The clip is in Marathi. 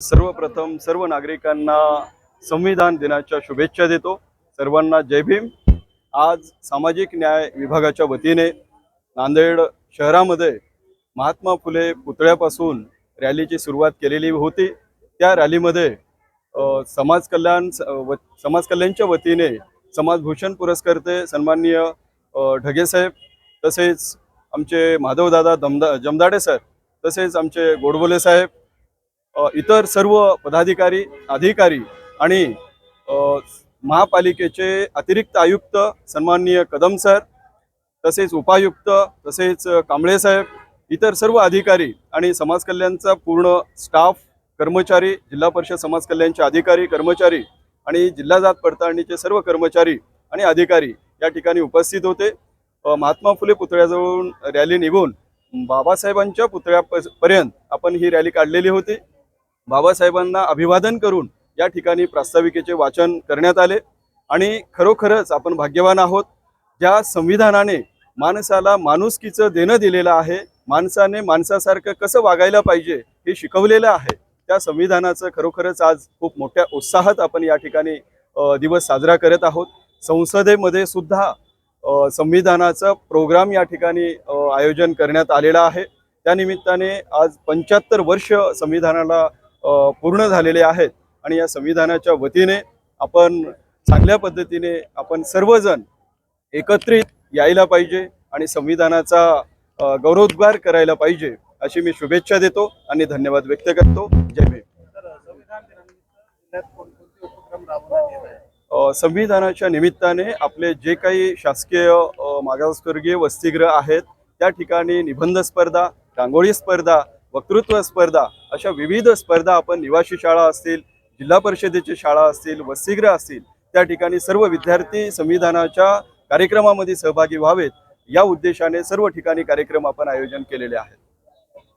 सर्वप्रथम सर्व नागरिकांना संविधान दिनाच्या शुभेच्छा देतो. सर्वांना जय भीम. आज सामाजिक न्याय विभागाच्या वतीने नांदेड शहरामध्ये महात्मा फुले पुतळ्यापासून रॅलीची सुरुवात केलेली होती. त्या रॅलीमध्ये समाज कल्याण स- व समाज कल्याणच्या वतीने समाजभूषण पुरस्कर्ते सन्माननीय ढगेसाहेब ढगे साहेब तसेच आमचे माधवदादा दमदा जमदाडे सर तसेच आमचे गोडबोले साहेब इतर सर्व पदाधिकारी अधिकारी आणि महापालिकेचे अतिरिक्त आयुक्त सन्माननीय कदम सर तसेच उपायुक्त तसेच कांबळे साहेब इतर सर्व अधिकारी आणि समाज कल्याणचा पूर्ण स्टाफ कर्मचारी जिल्हा परिषद समाज कल्याणचे अधिकारी कर्मचारी आणि जिल्हा जात पडताळणीचे सर्व कर्मचारी आणि अधिकारी या ठिकाणी उपस्थित होते. महात्मा फुले पुतळ्याजवळून रॅली निघून बाबासाहेबांच्या पुतळ्यापर्यंत आपण ही रॅली काढलेली होती. बाबासाहेबांना अभिवादन करून या ठिकाणी प्रास्ताविकेचे वाचन करण्यात आले. आणि खरोखरच आपण भाग्यवान आहोत. ज्या संविधानाने माणसाला माणुसकीचं देणं दिलेलं आहे माणसाने माणसासारखं कसं वागायला पाहिजे हे शिकवलेलं आहे त्या संविधानाचं खरोखरच आज खूप मोठ्या उत्साहात आपण या ठिकाणी दिवस साजरा करत आहोत. संसदेमध्ये सुद्धा संविधानाचं संविधानाचा प्रोग्राम या ठिकाणी आयोजन करण्यात आलेला आहे. त्यानिमित्ताने आज पंच्याहत्तर वर्ष संविधानाला पूर्ण झालेले आहेत. आणि या संविधानाच्या वतीने आपण चांगल्या पद्धतीने आपण सर्वजण एकत्रित यायला पाहिजे आणि संविधानाचा गौरवोद्गार करायला पाहिजे अशी मी शुभेच्छा देतो आणि धन्यवाद व्यक्त करतो. जय भीम. संविधानाच्या निमित्ताने आपले जे काही शासकीय मागासवर्गीय वसतिगृह आहेत त्या ठिकाणी निबंध स्पर्धा रांगोळी स्पर्धा वक्तृत्व स्पर्धा अशा विविध स्पर्धा आपण निवासी शाळा असतील जिल्हा परिषदेची शाळा असतील वसतिगृह असतील त्या ठिकाणी सर्व विद्यार्थी संविधानाच्या कार्यक्रमामध्ये सहभागी व्हावेत. या उद्देशाने सर्व ठिकाणी कार्यक्रम आपण आयोजन केलेले आहेत.